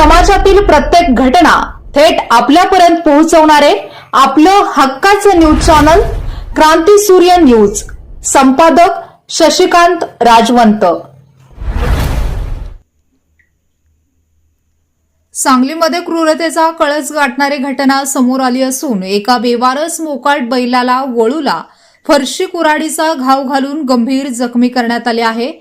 समाजातील प्रत्येक घटना थेट आपल्यापर्यंत पोहोचवणारे आपलं हक्काचं न्यूज चॅनल क्रांती सूर्य न्यूज. संपादक शशिकांत राजवंत. सांगलीमध्ये क्रूरतेचा कळस गाठणारी घटना समोर आली असून एका बेवारस मोकाट बैलाला वळूला. फरशी कुऱ्हाडीचा घाव घालून गंभीर जखमी करण्यात आले आहे.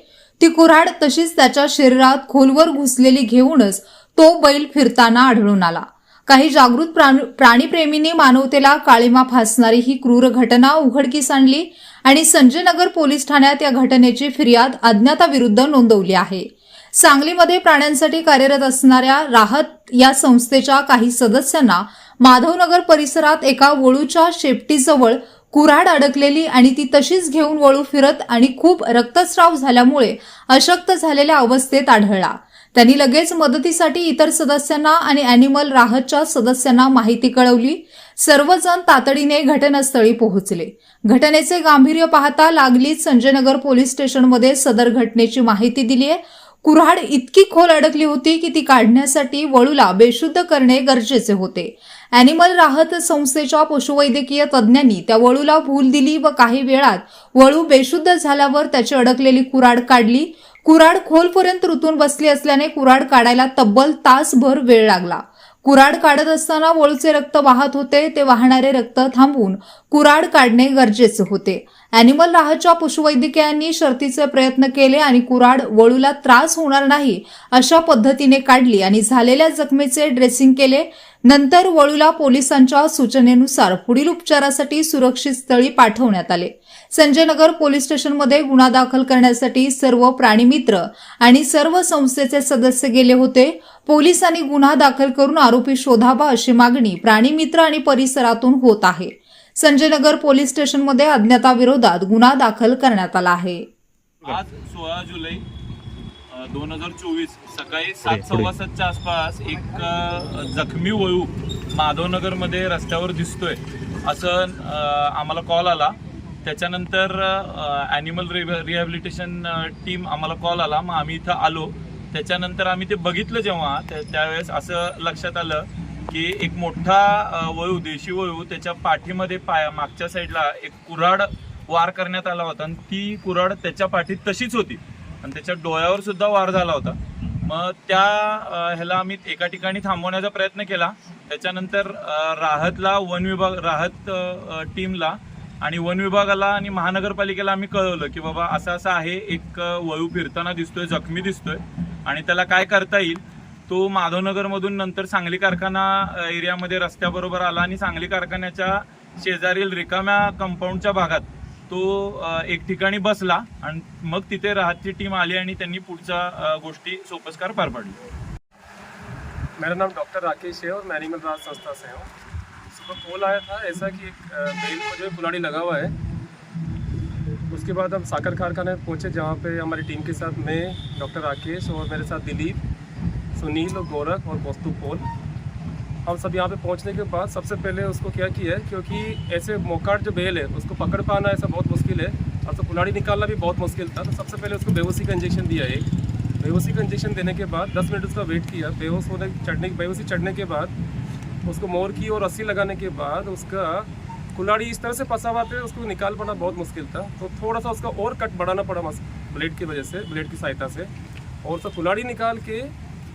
ती कुऱ्हाड तशीच त्याच्या शरीरात खोलवर घुसलेली घेऊनच तो बैल फिरताना आढळून आला. काही जागृत प्राण- प्राणीप्रेमींनी मानवतेला काळीमा फासणारी ही क्रूर घटना उघडकीस आणली आणि संजयनगर पोलीस ठाण्यात या घटनेची फिर्याद अज्ञाताविरुद्ध नोंदवली आहे. सांगलीमध्ये प्राण्यांसाठी कार्यरत असणाऱ्या राहत या संस्थेच्या काही सदस्यांना माधवनगर परिसरात एका वळूच्या शेपटीजवळ कुऱ्हाड अडकलेली आणि ती तशीच घेऊन वळू फिरत आणि खूप रक्तस्राव झाल्यामुळे अशक्त झालेल्या अवस्थेत आढळला. त्यांनी लगेच मदतीसाठी इतर सदस्यांना आणि अॅनिमल राहतच्या सदस्यांना माहिती कळवली. सर्वजण तातडीने घटनास्थळी पोहोचले. घटनेचे गांभीर्य पाहता लागलीच संजयनगर पोलीस स्टेशनमध्ये सदर घटनेची माहिती दिली आहे. कुऱ्हाड इतकी खोल अडकली होती की ती काढण्यासाठी वळूला बेशुद्ध करणे गरजेचे होते. अॅनिमल राहत संस्थेच्या पशुवैद्यकीय तज्ज्ञांनी त्या वळूला भूल दिली व काही वेळात वळू बेशुद्ध झाल्यावर त्याची अडकलेली कुऱ्हाड काढली. कुऱ्हाड खोलपर्यंत रुतून बसली असल्याने कुऱ्हाड काढायला तब्बल तासभर वेळ लागला. कुऱ्हाड काढत असताना वोळचे रक्त वाहत होते ते वाहणारे रक्त थांबवून कुऱ्हाड काढणे गरजेचे होते. अॅनिमल राहतच्या पशुवैद्यकीयांनी शर्तीचे प्रयत्न केले आणि कुऱ्हाड वळूला त्रास होणार नाही अशा पद्धतीने काढली आणि झालेल्या जखमेचे ड्रेसिंग केले. नंतर वळूला पोलिसांच्या सूचनेनुसार पुढील उपचारासाठी सुरक्षित स्थळी पाठवण्यात आले. संजयनगर पोलीस स्टेशनमध्ये गुन्हा दाखल करण्यासाठी सर्व प्राणीमित्र आणि सर्व संस्थेचे सदस्य गेले होते. पोलिसांनी गुन्हा दाखल करून आरोपी शोधावा अशी मागणी प्राणीमित्र आणि परिसरातून होत आहे. संजयनगर पोलीस स्टेशनमध्ये अज्ञाताविरोधात गुन्हा दाखल करण्यात आला आहे. आज सोळा जुलै दोन हजार चोवीस सकाळी सात सव्वा सातच्या आसपास एक जखमी वळू माधवनगरमध्ये रस्त्यावर दिसतोय असं आम्हाला कॉल आला. त्याच्यानंतर ॲनिमल रिहॅबिलिटेशन टीम आम्हाला कॉल आला. मग आम्ही इथं आलो. त्याच्यानंतर आम्ही ते बघितलं जेव्हा त्या- त्यावेळेस असं लक्षात आलं की एक मोठा वळू देशी वळू त्याच्या पाठीमध्ये पाया मागच्या साईडला एक कुऱ्हाड वार करण्यात आला होता आणि ती कुऱ्हाड त्याच्या पाठीत तशीच होती. आणि त्याच्या डोळ्यावर सुद्धा वार झाला होता. मग त्या ह्याला आम्ही एका ठिकाणी थांबवण्याचा प्रयत्न केला. त्याच्यानंतर राहतला वन विभाग राहत टीमला आणि वन विभागाला आणि महानगरपालिकेला आम्ही कळवलं की बाबा असं असं आहे एक वळू फिरताना दिसतोय जखमी दिसतोय आणि त्याला काय करता येईल? तो माधवनगरमधून नंतर सांगली कारखाना एरियामध्ये रस्त्याबरोबर आला आणि सांगली कारखान्याच्या शेजारील रिकाम्या कंपाऊंडच्या भागात तो एक ठिकाणी बसला आणि मग तिथे राहतची टीम आली आणि त्यांनी पुढच्या गोष्टी सोपस्कार पार पाडली. मेरा नाम डॉक्टर राकेश है और मैं एनिमल राज संस्था से हूँ। सुबह कॉल आया था ऐसा कि एक बेल को जो है कुलाड़ी लगा हुआ है। उसके बाद हम साकर कारखाने पहुँचे जहाँ पे हमारी टीम के साथ मैं डॉक्टर राकेश और मेरे साथ दिलीप सुनील और गोरख और कौस्तु पोल। हम सब यहाँ पे पहुँचने के बाद सबसे पहले उसको क्या किया है, क्योंकि ऐसे मोकाट जो बेल है, उसको पकड़ पाना ऐसा बहुत मुश्किल है। और तो कुलाड़ी निकालना भी बहुत मुश्किल था तो सबसे पहले उसको बेहोशी का इंजेक्शन दिया एक बेहोशी का इंजेक्शन देने के बाद 10 मिनट उसका वेट किया। बेहोश होने, चढ़ने, बेहोशी चढ़ने के बाद उसको मोर की और रस्सी लगाने के बाद उसका कुलाड़ी इस तरह से फंसा हुआ था, उसको निकाल पाना बहुत मुश्किल था। तो थोड़ा सा उसका और कट बढ़ाना पड़ा ब्लेड की वजह से ब्लेड की सहायता से। और उसका कुलाड़ी निकाल के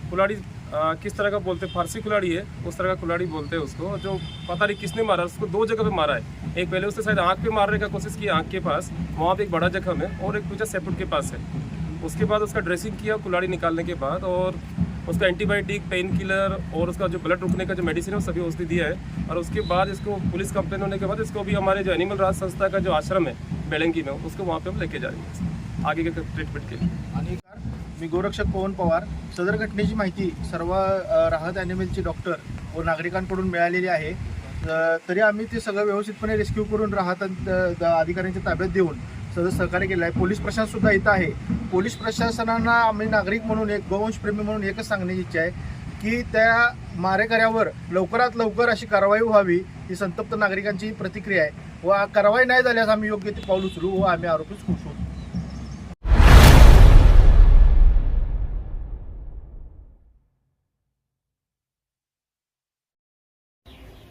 कुलाड़ी किस तरह का बोलते फारसी कुलाड़ी है, उस तरह का कुलाड़ी बोलते हैं उसको, जो पता नहीं किसने मारा, उसको दो जगह पे मारा है। एक पहले उसने शायद आँख पे मारने का कोशिश की, आँख के पास, वहाँ पे एक बड़ा जख्म है और एक पीछे सेपुट के पास है। उसके बाद उसका ड्रेसिंग किया कुलाड़ी निकालने के बाद, और उसका एंटीबायोटिक पेन किलर और उसका जो ब्लड रुकने का जो मेडिसिन है, वो सभी उसने दिया है। और उसके बाद इसको पुलिस कंप्लेन होने के बाद, इसको भी हमारे जो एनिमल राज संस्था का जो आश्रम है बेलंगी में, उसको वहाँ पे हम लेके जा रहे हैं। आगे के ट्रीटमेंट के लिए। मी गोरक्षक पवन पवार. सदर घटनेची माहिती सर्व राहत ॲनिमलचे डॉक्टर व नागरिकांकडून मिळालेली आहे. तरी आम्ही ते सगळं व्यवस्थितपणे रेस्क्यू करून राहत अधिकाऱ्यांच्या ताब्यात देऊन सदर सहकार्य केलं आहे. पोलीस प्रशासनसुद्धा इथं आहे. पोलीस प्रशासनांना आम्ही नागरिक म्हणून एक गोवंशप्रेमी म्हणून एकच सांगण्याची इच्छा आहे की त्या मारेकऱ्यावर लवकरात लवकर अशी कारवाई व्हावी ही संतप्त नागरिकांची प्रतिक्रिया आहे. व कारवाई नाही झाल्यास आम्ही योग्य ते पाऊल उचलू व आम्ही आरोपीच खुश होतो